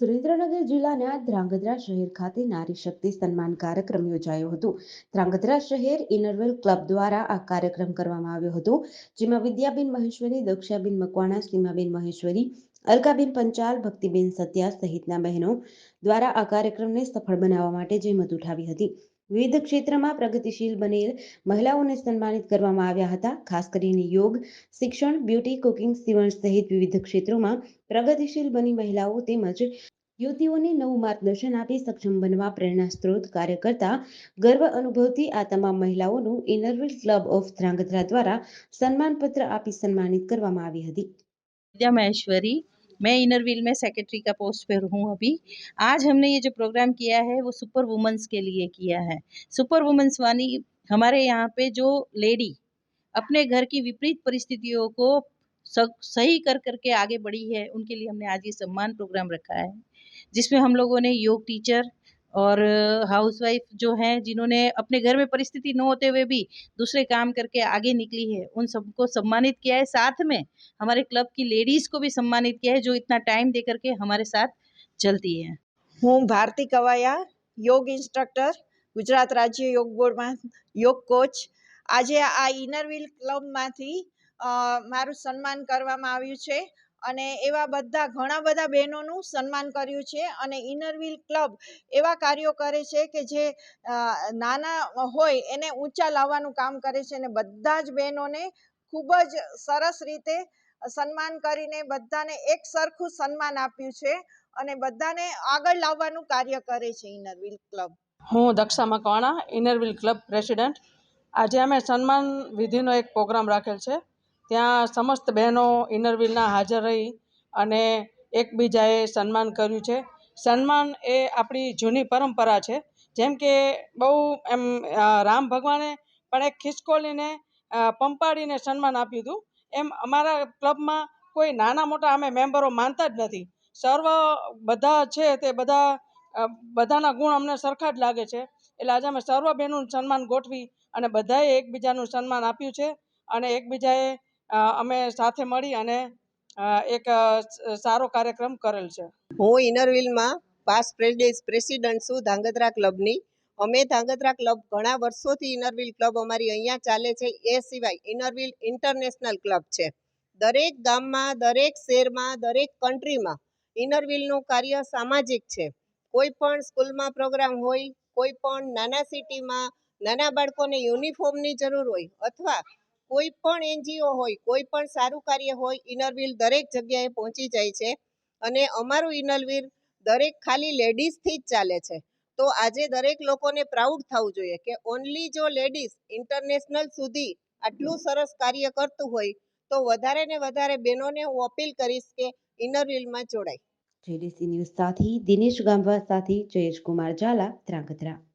સુરેન્દ્રનગર જિલ્લાના ધ્રાંગધ્રા શહેર ખાતે નારી શક્તિ સન્માન કાર્યક્રમ યોજાયો હતો. ધ્રાંગધ્રા શહેર ઇનરવેલ ક્લબ દ્વારા આ કાર્યક્રમ કરવામાં આવ્યો હતો, જેમાં વિદ્યાબેન મહેશ્વરી, દક્ષાબેન મકવાણા, સીમાબેન મહેશ્વરી, અલકાબેન પંચાલ, ભક્તિબેન સત્યા સહિતના બહેનો દ્વારા આ કાર્યક્રમને સફળ બનાવવા માટે જહેમત ઉઠાવી હતી. વિવિધ ક્ષેત્રમાં પ્રગતિશીલ બનેલ મહિલાઓને સન્માનિત કરવામાં આવ્યા હતા. ખાસ કરીને યોગ, શિક્ષણ, બ્યુટી, કુકિંગ, સીવણ સહિત વિવિધ ક્ષેત્રોમાં પ્રગતિશીલ બની મહિલાઓ તેમજ યુવતીઓને નવું માર્ગદર્શન આપી સક્ષમ બનવા પ્રેરણા સ્ત્રોત કાર્ય કરતા ગર્વ અનુભવતી આ તમામ મહિલાઓનું ઇનરવિલ ક્લબ ઓફ ધ્રાંગધ્રા દ્વારા સન્માનપત્ર આપી સન્માનિત કરવામાં આવી હતી. વિદ્યા મહેશ્વરી मैं इनर व्हील में सेक्रेटरी का पोस्ट पर हूँ अभी। आज हमने ये जो प्रोग्राम किया है, वो सुपर वुमेंस के लिए किया है। सुपर वुमेंस वानी हमारे यहाँ पे जो लेडी अपने घर की विपरीत परिस्थितियों को सही कर करके आगे बढ़ी है, उनके लिए हमने आज ये सम्मान प्रोग्राम रखा है, जिसमें हम लोगों ने योग टीचर और हाउसवाइफ जो हैं जिन्होंने अपने घर में परिस्थिति न होते हुए भी दूसरे काम करके आगे निकली है उन सबको सम्मानित किया है साथ में हमारे क्लब की लेडीज को भी सम्मानित किया है जो इतना टाइम दे करके हमारे साथ चलती है હું ભારતી કવાયા યોગ ઇન્સ્ટ્રક્ટર ગુજરાત રાજ્ય યોગ બોર્ડમાં યોગ કોચ આજે આ ઇનરવિલ ક્લબમાંથી અ, મારું સન્માન કરવામાં આવ્યું છે અને એવા બધા ઘણા બધા બહેનોનું સન્માન કર્યું છે અને ઇનરવિલ ક્લબ એવા કાર્યો કરે છે કે જે નાના હોય એને ઊંચા લાવવાનું કામ કરે છે અને બધા જ બહેનોને ખૂબ જ સરસ રીતે સન્માન કરીને બધાને એક સરખું સન્માન આપ્યું છે અને બધાને આગળ લાવવાનું કાર્ય કરે છે ઇનરવિલ ક્લબ હું Daksha Makwana Inner Wheel club president આજે અમે સન્માન વિધિનો એક પ્રોગ્રામ રાખેલ છે. ત્યાં સમસ્ત બહેનો ઇનરવિલના હાજર રહી અને એકબીજાએ સન્માન કર્યું છે. સન્માન એ આપણી જૂની પરંપરા છે. જેમ કે બહુ એમ રામ ભગવાને પણ એક ખિસકોલીને પંપાડીને સન્માન આપ્યું હતું. એમ અમારા ક્લબમાં કોઈ નાના મોટા અમે મેમ્બરો માનતા જ નથી. સર્વ બધા છે તે બધા બધાના ગુણ અમને સરખા જ લાગે છે. એટલે આજે અમે સર્વ બહેનોનું સન્માન ગોઠવી અને બધાએ એકબીજાનું સન્માન આપ્યું છે અને એકબીજાએ અમે સાથે મળી અને એક સારો કાર્યક્રમ કરેલ છે. હું ઇનરવિલમાં પાસ પ્રેસિડન્ટ છું ધાંગધ્રા ક્લબની. અમે ધાંગધ્રા ક્લબ ઘણા વર્ષોથી ઇનરવિલ ક્લબ અમારી અહીંયા ચાલે છે. એ સિવાય ઇનરવિલ ઇન્ટરનેશનલ ક્લબ છે. દરેક ગામમાં, દરેક શહેરમાં, દરેક કન્ટ્રીમાં ઇનરવિલનું કાર્ય સામાજિક છે. કોઈ પણ સ્કૂલમાં પ્રોગ્રામ હોય, કોઈ પણ નાના સિટીમાં નાના બાળકોને યુનિફોર્મની જરૂર હોય અથવા કોઈ પણ એનજીઓ હોય, કોઈ પણ સારું કાર્ય હોય ઇનરવિલ દરેક જગ્યાએ પહોંચી જાય છે અને અમારું ઇનરવીર દરેક ખાલી લેડીઝથી જ ચાલે છે. તો આજે દરેક લોકોને પ્રાઉડ થવું જોઈએ કે ઓનલી જો લેડીઝ ઇન્ટરનેશનલ સુધી આટલું સરસ કાર્ય કરતું હોય, તો વધારે ને વધારે બહેનોને હું અપીલ કરીશ કે ઇનરવીલમાં જોડાય. જેડીસી ન્યૂઝ સાથે દિનેશ ગામવા સાથે જયેશ કુમાર ઝાલા, ધ્રાંગધ્રા.